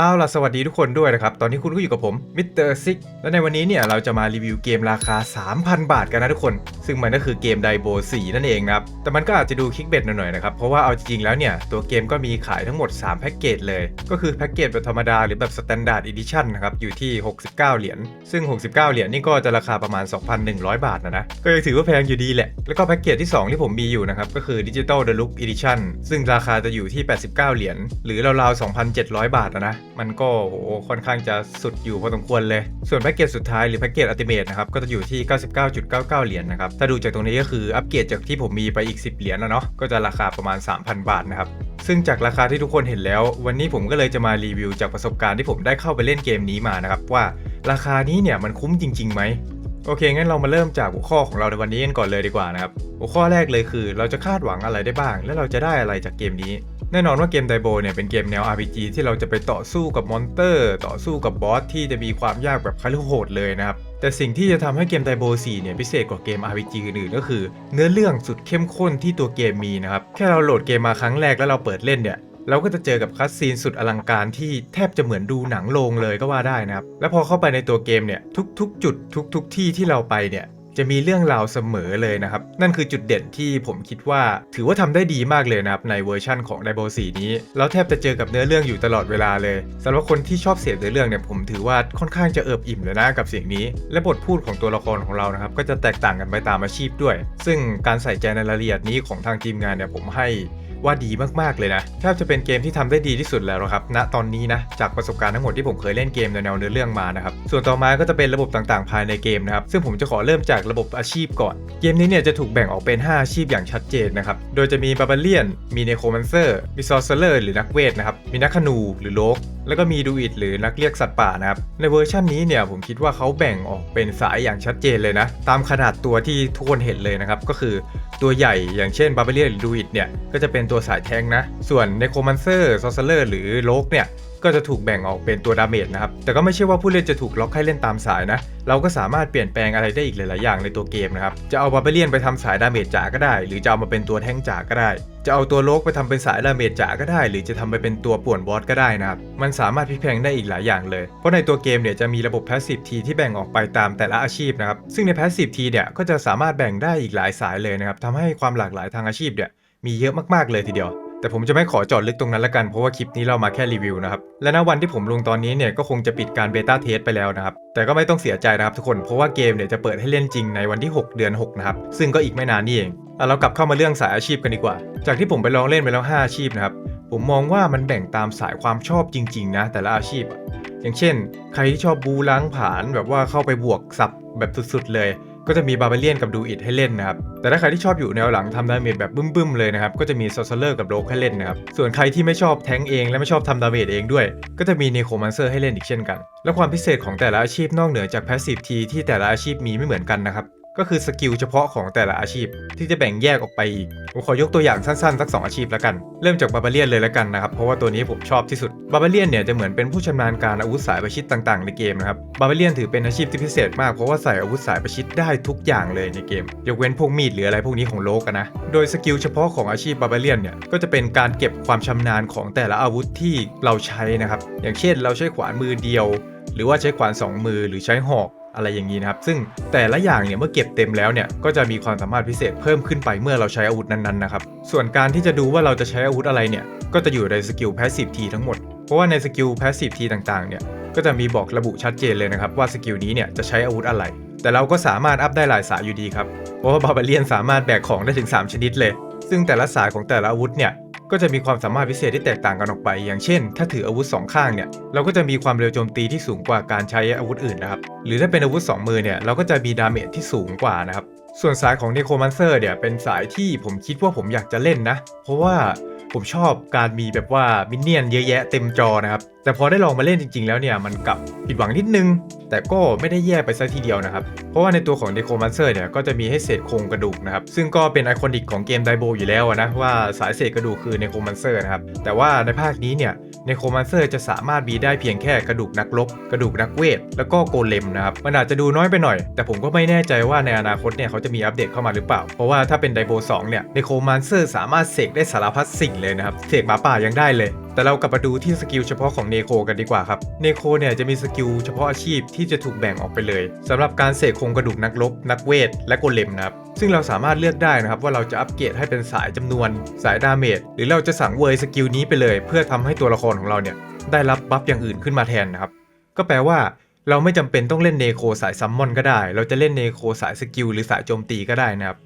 เอาล่ะสวัสดีทุกคนด้วยนะครับ ตอนนี้คุณก็อยู่กับผมมิสเตอร์ซิกและในวันนี้เนี่ยเราจะมารีวิวเกมราคา 3,000 บาทกันนะทุกคน ซึ่งมันก็คือเกมไดโบ4นั่นเองนะครับ แต่มันก็อาจจะดูคลิกเบ็ดหน่อยๆนะครับ เพราะว่าเอาจริงๆแล้วเนี่ย ตัวเกมก็มีขายทั้งหมด 3 แพ็กเกจเลย ก็คือแพ็กเกจแบบธรรมดาหรือแบบสแตนดาร์ดอีดิชั่นนะครับ อยู่ที่ 69 เหรียญซึ่ง 69 เหรียญนี่ก็จะราคาประมาณ 2,100 บาทนะนะก็ยังถือว่าแพงอยู่ดีแหละแล้วก็แพ็กเกจที่ 2 ที่ผมมีอยู่นะครับก็คือดิจิ t a ลเดลุกอีดิชั่นซึ่งราคาจะอยู่ที่ 89 เหรียญหรือราวๆ2,700 บาทนะมันก็โหค่อนข้างจะสุดอยู่พอสมควรเลย ส่วนแพ็กเกจสุดท้ายหรือแพ็กเกจอัติเมทนะครับ ก็จะอยู่ที่ 99.99 เหรียญนะครับ ถ้าดูจากตรงนี้ก็คืออัปเกรดจากที่ผมมีไปอีก 10 เหรียญนะเนาะ ก็จะราคาประมาณ 3,000 บาทนะครับ ซึ่งจากราคาที่ทุกคนเห็นแล้ว วันนี้ผมก็เลยจะมารีวิวจากประสบการณ์ที่ผมได้เข้าไปเล่นเกมนี้มานะครับว่าราคานี้เนี่ยมันคุ้มจริงๆไหมโอเค งั้นเรามาเริ่มจากหัวข้อของเราในวันนี้กันก่อนเลยดีกว่านะครับ หัวข้อแรกเลยคือ เราจะคาดหวังอะไรได้บ้าง และเราจะได้อะไรจากเกมนี้ แน่นอนว่าเกมไดโบเนี่ยเป็นเกมแนว RPG ที่เราจะไปต่อสู้กับมอนเตอร์ ต่อสู้กับบอสที่จะมีความยากแบบคาลิโหดเลยนะครับ แต่สิ่งที่จะทำให้เกมไดโบ4เนี่ยพิเศษกว่าเกม RPG อื่นๆก็คือ เนื้อเรื่องสุดเข้มข้นที่ตัวเกมมีนะครับ แค่เราโหลดเกมมาครั้งแรกแล้วเราเปิดเล่นเนี่ยเราก็จะเจอกับคัสซีนสุดอลังการที่แทบจะเหมือนดูหนังโรงเลยก็ว่าได้นะครับ แล้วพอเข้าไปในตัวเกมเนี่ยทุกๆ จุดทุกๆที่ที่เราไปเนี่ย จะมีเรื่องราวเสมอเลยนะครับ นั่นคือจุดเด่นที่ผมคิดว่า ถือว่าทำได้ดีมากเลยนะครับ ในเวอร์ชั่นของ d i b o 4นี้เราแทบจะเจอกับเนื้อเรื่องอยู่ตลอดเวลาเลยสำหรับคนที่ชอบเสพเนื้อเรื่องเนี่ยผมถือว่าค่อนข้างจะเอิบอิ่มเลยนะกับสิ่งนี้ และบทพูดของตัวละครของเรานะครับก็จะแตกต่างกันไปตามอาชีพด้วย ซึ่งการใส่ใจในรายละเอียดนี้ของทางทีมงานเนี่ยผมให้ ว่าดีมากๆเลยนะแทบจะเป็นเกมที่ทำได้ดีที่สุดแล้วครับณตอนนี้นะจากประสบการณ์ทั้งหมดที่ผมเคยเล่นเกมแนวเนื้อเรื่องมานะครับส่วนต่อมาก็จะเป็นระบบต่างๆ ภายในเกมนะครับซึ่งผมจะขอเริ่มจากระบบอาชีพก่อน เกมนี้เนี่ยจะถูกแบ่งออกเป็น 5 อาชีพอย่างชัดเจนนะครับโดยจะมีบาบาเลียนมีเนโครแมนเซอร์มีซอร์เซอร์หรือนักเวทนะครับมีนักขนูหรือโลก แล้วก็มีดูอิดหรือนักเรียกสัตว์ป่านะครับ ในเวอร์ชันนี้เนี่ยผมคิดว่าเขาแบ่งออกเป็นสายอย่างชัดเจนเลยนะ ตามขนาดตัวที่ทุกคนเห็นเลยนะครับ ก็คือตัวใหญ่อย่างเช่นบา b เ r ียหรือดูอิดเนี่ย ก็จะเป็นตัวสายแทงนะ ส่วนเนโครมันเซอร์ซอสเลอร์หรือโลกเนี่ย ก็จะถูกแบ่งออกเป็นตัวดาเมจนะครับ แต่ก็ไม่ใช่ว่าผู้เล่นจะถูกล็อกให้เล่นตามสายนะ เราก็สามารถเปลี่ยนแปลงอะไรได้อีกหลาย ๆ อย่างในตัวเกมนะครับ จะเอาบา b เ r ียนไปทำสายดาเมจจ๋าก็ได้ หรือจะเอามาเป็นตัวแทงจ๋าก็ได้ จะเอาตัวโลกไปทำเป็นสายดาเมจจ๋าก็ได้ หรือจะทำไปเป็นตัวป่วนบอสก็ได้นะครับ มันสามารถพลิกแพลงได้อีกหลายอย่างเลย เพราะในตัวเกมเนี่ยจะมีระบบ Passive T ที่แบ่งออกไปตามแต่ละอาชีพนะครับ ซึ่งใน Passive T เนี่ยก็จะสามารถแบ่งได้อีกหลายสายเลยนะครับทำให้ความหลากหลายทางอาชีพเนี่ยมีเยอะมาก ๆ เลยทีเดียว แต่ผมจะไม่ขอจอดลึกตรงนั้นละกันเพราะว่าคลิปนี้เรามาแค่รีวิวนะครับ และณวันที่ผมลงตอนนี้เนี่ยก็คงจะปิดการเบต้าเทสไปแล้วนะครับ แต่ก็ไม่ต้องเสียใจนะครับทุกคน เพราะว่าเกมเนี่ยจะเปิดให้เล่นจริงในวันที่ 6 เดือน 6 นะครับ ซึ่งก็อีกไม่นานนี่เองเอะเรากลับเข้ามาเรื่องสายอาชีพกันดีกว่า จากที่ผมไปลองเล่นไปแล้ว 5 อาชีพนะครับ ผมมองว่ามันแบ่งตามสายความชอบจริงๆนะแต่ละอาชีพ อย่างเช่น ใครที่ชอบบูล้างผาญแบบว่าเข้าไปบวกสับแบบสุดๆเลย ก็จะมีบา b เลียนกับดูอิดให้เล่นนะครับ แต่ถ้าใครที่ชอบอยู่แนวหลังทำดาเมจแบบบึ้มๆเลยนะครับ ก็จะมีซอสเลอร์กับโลกให้เล่นนะครับ ส่วนใครที่ไม่ชอบแทงเองและไม่ชอบทำดาเมจเองด้วย ก็จะมีเนโครมันเซอร์ให้เล่นอีกเช่นกัน และความพิเศษของแต่ละอาชีพนอกเหนือจากแพสซีฟทีที่แต่ละอาชีพมีไม่เหมือนกันนะครับ ก็คือสกิลเฉพาะของแต่ละอาชีพ ที่จะแบ่งแยกออกไปอีก ผมขอยกตัวอย่างสั้นๆ สัก 2 อาชีพแล้วกัน เริ่มจากบาบาเลียนเลยแล้วกันนะครับ เพราะว่าตัวนี้ผมชอบที่สุด บาบาเลียนเนี่ยจะเหมือนเป็นผู้ชำนาญการอาวุธสายประชิดต่างๆ ในเกมนะครับ บาบาเลียนถือเป็นอาชีพที่พิเศษมาก เพราะว่าใส่อาวุธสายประชิดได้ทุกอย่างเลยในเกม ยกเว้นพวกมีดหรืออะไรพวกนี้ของโลกนะ โดยสกิลเฉพาะของอาชีพบาบาเลียนเนี่ย ก็จะเป็นการเก็บความชำนาญของแต่ละอาวุธที่เราใช้นะครับ อย่างเช่น เราใช้ขวานมือเดียว หรือว่าใช้ขวานสองมือหรือใช้หอก อะไรอย่างนี้นะครับ ซึ่งแต่ละอย่างเนี่ยเมื่อเก็บเต็มแล้วเนี่ยก็จะมีความสามารถพิเศษเพิ่มขึ้นไปเมื่อเราใช้อาวุธนั้นๆนะครับ ส่วนการที่จะดูว่าเราจะใช้อาวุธอะไรเนี่ยก็จะอยู่ในสกิล Passive T ทั้งหมด เพราะว่าในสกิล Passive T ต่างๆเนี่ยก็จะมีบอกระบุชัดเจนเลยนะครับว่าสกิลนี้เนี่ยจะใช้อาวุธอะไร แต่เราก็สามารถอัพได้หลายสายอยู่ดีครับ เพราะว่าบาบาเลียนสามารถแบกของได้ถึง 3 ชนิดเลย ซึ่งแต่ละสายของแต่ละอาวุธเนี่ย ก็จะมีความสามารถพิเศษที่แตกต่างกันออกไป อย่างเช่น ถ้าถืออาวุธสองข้างเนี่ย เราก็จะมีความเร็วโจมตีที่สูงกว่าการใช้อาวุธอื่นนะครับ หรือถ้าเป็นอาวุธ 2 มือเนี่ย เราก็จะมีดาเมจที่สูงกว่านะครับ ส่วนสายของเนโครมันเซอร์เนี่ย เป็นสายที่ผมคิดว่าผมอยากจะเล่นนะ เพราะว่าผมชอบการมีแบบว่ามินเนี่ยนเยอะแยะเต็มจอนะครับ แต่พอได้ลองมาเล่นจริง ๆ แล้วเนี่ยมันกลับผิดหวังนิดนึง แต่ก็ไม่ได้แย่ไปซะทีเดียวนะครับ เพราะว่าในตัวของ n e c r o m a n c e r เนี่ยก็จะมีให้เศษโครงกระดูกนะครับ ซึ่งก็เป็นไอคอนิกของเกมไดโบอยู่แล้วนะว่าสายเศษกระดูกคือ n e c r o m a n c e r นะครับ แต่ว่าในภาคนี้เนี่ย n e c r o m a n c e r จะสามารถมีได้เพียงแค่กระดูกนักรบกระดูกนักเวท แล้วก็โกเลมนะครับมันอาจจะดูน้อยไปหน่อย แต่ผมก็ไม่แน่ใจว่าในอนาคตเนี่ยเขาจะมีอัปเดตเข้ามาหรือเปล่า เพราะว่าถ้าเป็นไดโบ2เนี่ย n e c r o m a n c e r สามารถเสกได้สารพัดสิ่งเลยนะครับเสกหมาป่ายังได้เลย แต่เรากลับมาดูที่สกิลเฉพาะของเนโคกันดีกว่าครับ เนโคเนี่ยจะมีสกิลเฉพาะอาชีพที่จะถูกแบ่งออกไปเลยสำหรับการเสกโครงกระดูกนักรบนักเวท และโกเลมนะครับ ซึ่งเราสามารถเลือกได้นะครับว่าเราจะอัปเกรดให้เป็นสายจำนวน สายดาเมจ หรือเราจะสั่งเวยสกิลนี้ไปเลย เพื่อทำให้ตัวละครของเราเนี่ยได้รับบัฟอย่างอื่นขึ้นมาแทนนะครับ ก็แปลว่าเราไม่จำเป็นต้องเล่นเนโคสายซัมมอนก็ได้ เราจะเล่นเนโคสายสกิลหรือสายโจมตีก็ได้นะครับ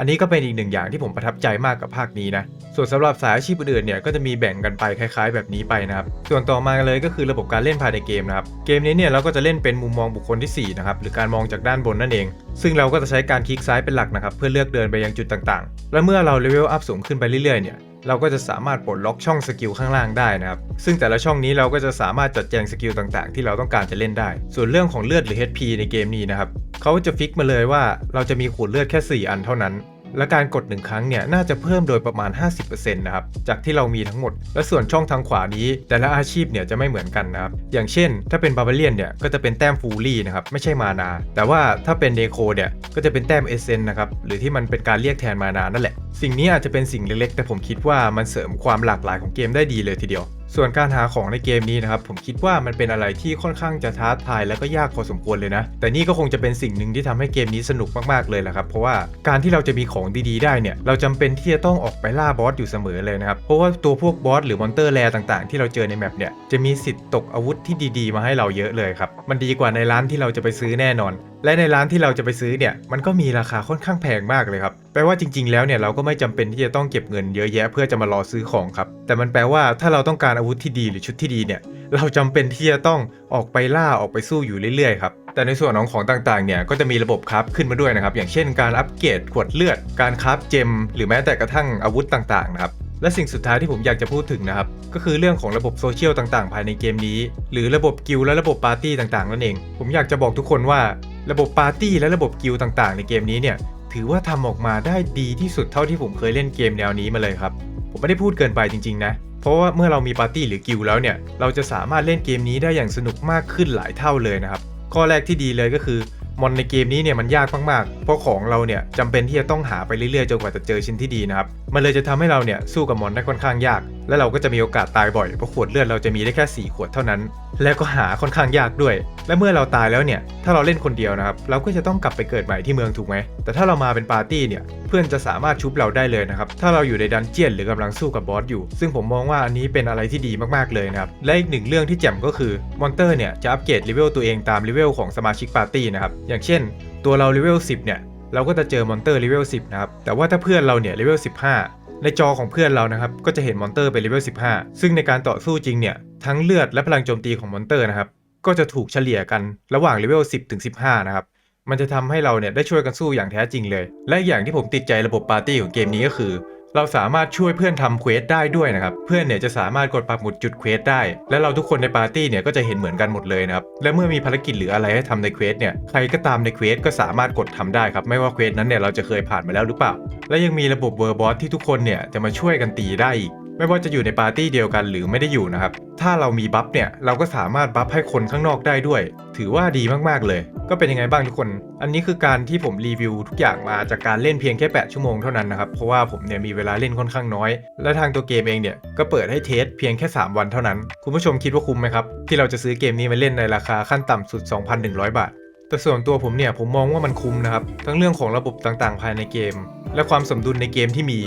อันนี้ก็เป็นอีกหนึ่งอย่างที่ผมประทับใจมากกับภาคนี้นะ ส่วนสำหรับสายอาชีพอื่นๆเนี่ยก็จะมีแบ่งกันไปคล้าย ๆ แบบนี้ไปนะครับ ส่วนต่อมาเลยก็คือระบบการเล่นภายในเกมนะครับ เกมนี้เนี่ยเราก็จะเล่นเป็นมุมมองบุคคลที่4นะครับหรือการมองจากด้านบนนั่นเอง ซึ่งเราก็จะใช้การคลิกซ้ายเป็นหลักนะครับเพื่อเลือกเดินไปยังจุดต่างๆ และเมื่อเราเลเวลอัพสูงขึ้นไปเรื่อยๆเนี่ยเราก็จะสามารถปลดล็อกช่องสกิลข้างล่างได้นะครับ ซึ่งแต่ละช่องนี้เราก็จะสามารถจัดแจงสกิลต่างๆ ที่เราต้องการจะเล่นได้ ส่วนเรื่องของเลือดหรือ HP ในเกมนี้นะครับ เขาจะฟิกมาเลยว่าเราจะมีขวดเลือดแค่ 4 อันเท่านั้น และการกด 1 ครั้งเนี่ยน่าจะเพิ่มโดยประมาณ 50%นะครับ จากที่เรามีทั้งหมด และส่วนช่องทางขวานี้ แต่ละอาชีพเนี่ยจะไม่เหมือนกันนะครับ อย่างเช่น ถ้าเป็นบาบาเลียนเนี่ยก็จะเป็นแต้มฟูลี่นะครับ ไม่ใช่มานา แต่ว่าถ้าเป็นเดโคเนี่ยก็จะเป็นแต้มเอเซนนะครับ หรือที่มันเป็นการเรียกแทนมานานั่นแหละสิ่งนี้อาจจะเป็นสิ่งเล็กๆ แต่ผมคิดว่ามันเสริมความหลากหลายของเกมได้ดีเลยทีเดียว ส่วนการหาของในเกมนี้นะครับ ผมคิดว่ามันเป็นอะไรที่ค่อนข้างจะท้าทายและก็ยากพอสมควรเลยนะ แต่นี่ก็คงจะเป็นสิ่งหนึ่งที่ทำให้เกมนี้สนุกมากๆเลยแหละครับ เพราะว่าการที่เราจะมีของดีๆได้เนี่ย เราจำเป็นที่จะต้องออกไปล่าบอสอยู่เสมอเลยนะครับ เพราะว่าตัวพวกบอสหรือมอนเตอร์แรต่างๆ ที่เราเจอในแมปเนี่ย จะมีสิทธิ์ตกอาวุธที่ดีๆ มาให้เราเยอะเลยครับ มันดีกว่าในร้านที่เราจะไปซื้อแน่นอน และในร้านที่เราจะไปซื้อเนี่ยมันก็มีราคาค่อนข้างแพงมากเลยครับแปลว่าจริง ๆ แล้วเนี่ยเราก็ไม่จำเป็นที่จะต้องเก็บเงินเยอะแยะเพื่อจะมารอซื้อของครับ แต่มันแปลว่าถ้าเราต้องการอาวุธที่ดีหรือชุดที่ดีเนี่ยเราจำเป็นที่จะต้องออกไปล่าออกไปสู้อยู่เรื่อยๆครับแต่ในส่วนของของต่างๆ เนี่ยก็จะมีระบบคราฟขึ้นมาด้วยนะครับ อย่างเช่นการอัปเกรดขวดเลือด การคราฟเจม หรือแม้แต่กระทั่งอาวุธต่างๆ นะครับ และสิ่งสุดท้ายที่ผมอยากจะพูดถึงนะครับ ก็คือเรื่องของระบบโซเชียลต่างๆ ภายในเกมนี้ หรือระบบกิลและระบบปาร์ตี้ต่างๆ นั่นเอง ผมอยากจะบอกทุกคนว่า ระบบปาร์ตี้และระบบกิลต่างๆ ในเกมนี้เนี่ยถือว่าทำออกมาได้ดีที่สุดเท่าที่ผมเคยเล่นเกมแนวนี้มาเลยครับ ผมไม่ได้พูดเกินไปจริงๆนะ เพราะว่าเมื่อเรามีปาร์ตี้หรือกิลแล้วเนี่ย เราจะสามารถเล่นเกมนี้ได้อย่างสนุกมากขึ้นหลายเท่าเลยนะครับ ข้อแรกที่ดีเลยก็คือมอนในเกมนี้เนี่ยมันยากมากๆ ราะของเราเนี่ยจำเป็นที่จะต้องหาไปเรื่อยๆจนกว่าจะเจอชิ้นที่ดีนะครับ มันเลยจะทำให้เราเนี่ยสู้กับมอนได้ค่อนข้างยาก และเราก็จะมีโอกาสตายบ่อยเพราะขวดเลือดเราจะมีได้แค่ 4 ขวดเท่านั้น และก็หาค่อนข้างยากด้วย และเมื่อเราตายแล้วเนี่ยถ้าเราเล่นคนเดียวนะครับเราก็จะต้องกลับไปเกิดใหม่ที่เมืองถูกไหมแต่ถ้าเรามาเป็นปาร์ตี้เนี่ยเพื่อนจะสามารถชุบเราได้เลยนะครับถ้าเราอยู่ในดันเจียนหรือกำลังสู้กับบอสอยู่ ซึ่งผมมองว่าอันนี้เป็นอะไรที่ดีมากๆเลยนะครับและอีกหนึ่งเรื่องที่แจ่มก็คือมอนเตอร์เนี่ยจะอัปเกรดเลเวลตัวเองตามเลเวลของสมาชิกปาร์ตี้นะครับอย่างเช่นตัวเราเลเวล10 เนี่ย เราก็จะเจอมอนเตอร์เลเวล10 นะครับ แต่ว่าถ้าเพื่อนเราเนี่ยเลเวล15 ในจอของเพื่อนเรานะครับ ก็จะเห็นมอนเตอร์เป็นเลเวล15 ซึ่งในการต่อสู้จริงเนี่ย ทั้งเลือดและพลังโจมตีของมอนเตอร์นะครับ ก็จะถูกเฉลี่ยกันระหว่างเลเวล10 ถึง 15 นะครับ มันจะทำให้เราเนี่ยได้ช่วยกันสู้อย่างแท้จริงเลย และอย่างที่ผมติดใจระบบปาร์ตี้ของเกมนี้ก็คือ เราสามารถช่วยเพื่อนทำเควสได้ด้วยนะครับ เพื่อนเนี่ยจะสามารถกดปักหมุดจุดเควสได้ และเราทุกคนในปาร์ตี้เนี่ยก็จะเห็นเหมือนกันหมดเลยนะครับ และเมื่อมีภารกิจหรืออะไรให้ทำในเควสเนี่ย ใครก็ตามในเควสก็สามารถกดทำได้ครับ ไม่ว่าเควสนั้นเนี่ยเราจะเคยผ่านมาแล้วหรือเปล่า และยังมีระบบเวอร์บอสที่ทุกคนเนี่ยจะมาช่วยกันตีได้อีก ไม่ว่าจะอยู่ในปาร์ตี้เดียวกันหรือไม่ได้อยู่นะครับ ถ้าเรามีบัฟเนี่ยเราก็สามารถบัฟให้คนข้างนอกได้ด้วย ถือว่าดีมากๆเลย ก็เป็นยังไงบ้างทุกคน อันนี้คือการที่ผมรีวิวทุกอย่างมาจากการเล่นเพียงแค่ 8 ชั่วโมงเท่านั้นนะครับ เพราะว่าผมเนี่ยมีเวลาเล่นค่อนข้างน้อย และทางตัวเกมเองเนี่ยก็เปิดให้เทสเพียงแค่ 3 วันเท่านั้น คุณผู้ชมคิดว่าคุ้มไหมครับ ที่เราจะซื้อเกมนี้มาเล่นในราคาขั้นต่ำสุด 2,100 บาท แต่ส่วนตัวผมเนี่ยผมมองว่ามันคุ้มนะครับ ทั้งเรื่องของระบบต่างๆ ภายในเกม และความสมดุลในเกมที่มี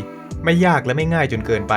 ไม่ยากและไม่ง่ายจนเกินไป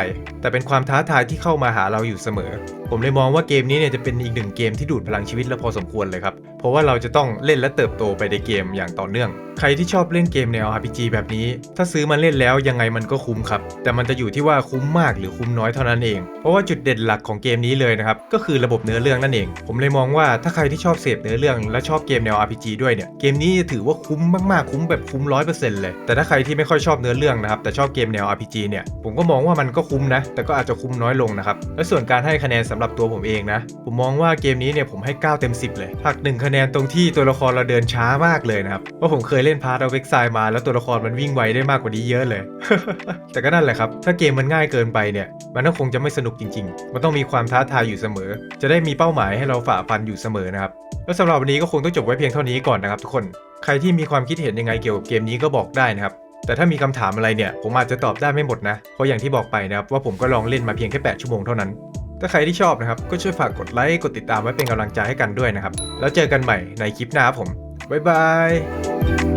แต่เป็นความท้าทายที่เข้ามาหาเราอยู่เสมอ ผมเลยมองว่าเกมนี้เนี่ยจะเป็นอีกหนึ่งเกมที่ดูดพลังชีวิตเราพอสมควรเลยครับ เพราะว่าเราจะต้องเล่นและเติบโตไปในเกมอย่างต่อเนื่อง ใครที่ชอบเล่นเกมแนว RPG แบบนี้ ถ้าซื้อมาเล่นแล้วยังไงมันก็คุ้มครับ แต่มันจะอยู่ที่ว่าคุ้มมากหรือคุ้มน้อยเท่านั้นเอง เพราะว่าจุดเด่นหลักของเกมนี้เลยนะครับ ก็คือระบบเนื้อเรื่องนั่นเอง ผมเลยมองว่าถ้าใครที่ชอบเสพเนื้อเรื่อง และชอบเกมแนว RPG ด้วยเนี่ย เกมนี้จะถือว่าคุ้มมากๆ คุ้มแบบคุ้มร้อยเปอร์เซ็นต์เลย แต่ถ้าใครที่ไม่ค่อยชอบเนื้อเรื่องนะครับ แต่ชอบเกมแนว RPG เนี่ย ผมก็มองว่ามันก็คุ้มนะแต่ก็อาจจะคุ้มน้อยลงนะครับ และส่วนการให้คะแนนสำหรับตัวผมเองนะ ผมมองว่าเกมนี้เนี่ยผมให้ 9 เต็ม 10 เลยหัก1คะแนนตรงที่ตัวละครเราเดินช้ามากเลยนะครับ เพราะผมเคยเล่นพาร์ทเอาเว็กไซมา แล้วตัวละครมันวิ่งไวได้มากกว่านี้เยอะเลย แต่ก็นั่นแหละครับ ถ้าเกมมันง่ายเกินไปเนี่ยมันก็คงจะไม่สนุกจริง ๆ มันต้องมีความท้าทายอยู่เสมอ จะได้มีเป้าหมายให้เราฝ่าฟันอยู่เสมอนะครับ แล้วสำหรับวันนี้ก็คงต้องจบไว้เพียงเท่านี้ก่อนนะครับทุกคน ใครที่มีความคิดเห็นยังไงเกี่ยวกับเกมนี้ก็บอกได้นะครับ แต่ถ้ามีคำถามอะไรเนี่ย ผมอาจจะตอบได้ไม่หมดนะ เพราะอย่างที่บอกไปนะครับว่าผมก็ลองเล่นมาเพียงแค่ 8 ชั่วโมงเท่านั้น ถ้าใครที่ชอบนะครับ ก็ช่วยฝากกดไลค์ กดติดตามไว้เป็นกำลังใจให้กันด้วยนะครับ แล้วเจอกันใหม่ในคลิปหน้าครับผมบ๊ายบาย